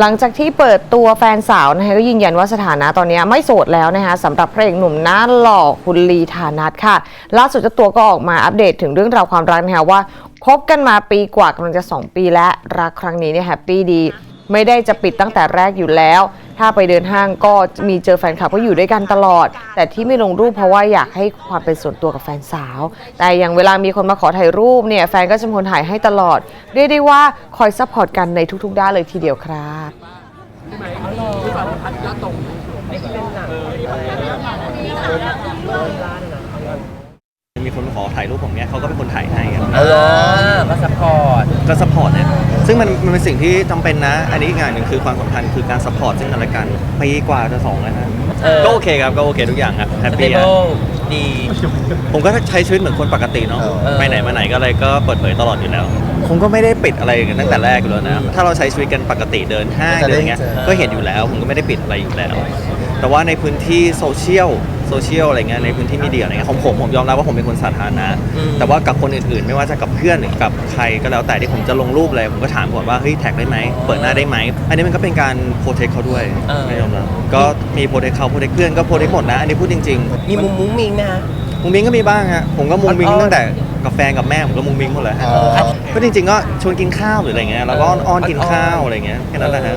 หลังจากที่เปิดตัวแฟนสาวนะคะก็ยืนยันว่าสถานะตอนนี้ไม่โสดแล้วนะคะสำหรับพระเอกหนุ่มหน้าหล่อคุณลีธานัทค่ะ ล่าสุดเจ้าตัวก็ออกมาอัปเดตถึงเรื่องราวความรักนะคะว่าคบกันมาปีกว่ากำลังจะ 2 ปีและรักครั้งนี้เนี่ยแฮปปี้ดี ไม่ได้จะปิดตั้งแต่แรกอยู่แล้ว ถ้าไปเดินห้างก็มีเจอแฟนคลับก็อยู่ด้วยกันตลอด แต่ที่ไม่ลงรูปเพราะว่าอยากให้ความเป็นส่วนตัวกับแฟนสาว แต่อย่างเวลามีคนมาขอถ่ายรูปเนี่ยแฟนก็จะเป็นคนถ่ายให้ตลอด เรียกได้ว่าคอยซัพพอร์ตกันในทุกๆด้านเลยทีเดียวครับมีคน มาขอถ่ายรูปผมเนี่ยเขาก็เป็นคนถ่ายให้อะเออก็ซัพพอร์ต ก็สปอร์ตเนี่ยซึ่งมันมันเป็นสิ่งที่จำเป็นนะ อันนี้อีกอย่างหนึ่งคือความสัมพันธ์คือการสปอร์ตซึ่งกันและกันปีกว่าจะสองแล้วนะเออ ก็โอเคครับก็โอเคทุกอย่างครับแฮปสเตปี้เบิลดี ผมก็ใช้ชีวิตเหมือนคนปกติเนาะเออ ไปไหนมาไหนก็อะไรก็เปิดเผยตลอดอยู่แล้วคงก็ไม่ได้ปิดอะไรกันตั้งแต่แรกอยู่แล้วนะถ้าเราใช้ชีวิตกันปกติเดินห้างจะเดิได้นอย่างเงี้ยเจอ ก็เห็นอยู่แล้วผมก็ไม่ได้ปิดอะไรอยู่แล้ว แต่ว่าในพื้นที่โซเชียล โซเชียลอะไรเงี้ยในพื้นที่มีเดียอะไรเงี้ยของผมผมยอมรับว่าผมเป็นคนสาธารณะอืม แต่ว่ากับคนอื่นๆ ไม่ว่าจะกับเพื่อนหรือกับใครก็แล้วแต่ที่ผมจะลงรูปอะไรผมก็ถามก่อนว่าเฮ้ยแท็กได้ไหมเปิดหน้าได้ไหมอันนี้มันก็เป็นการโปรเทคเขาด้วยเออ ไม่ยอมรับก็มีโปรเทคเขาโปรเทคเพื่อนก็โปรเทคหมดนะอันนี้พูดจริงมีมุมมุ้งมิงนะๆมุ้งมิ้งก็มีบ้างฮะ ผมก็มุ้งมิ้งอ้อนๆตั้งแต่กับแฟนกับแม่ผมก็มุ้งมิ้งหมดเลยฮะ เออ ก็จริงๆก็ชวนกินข้าวหรืออะไรเงี้ย แล้วก็เอออ้อนๆกินอ้อนๆข้าวอะไรเงี้ยแค่นั้นแหละฮะ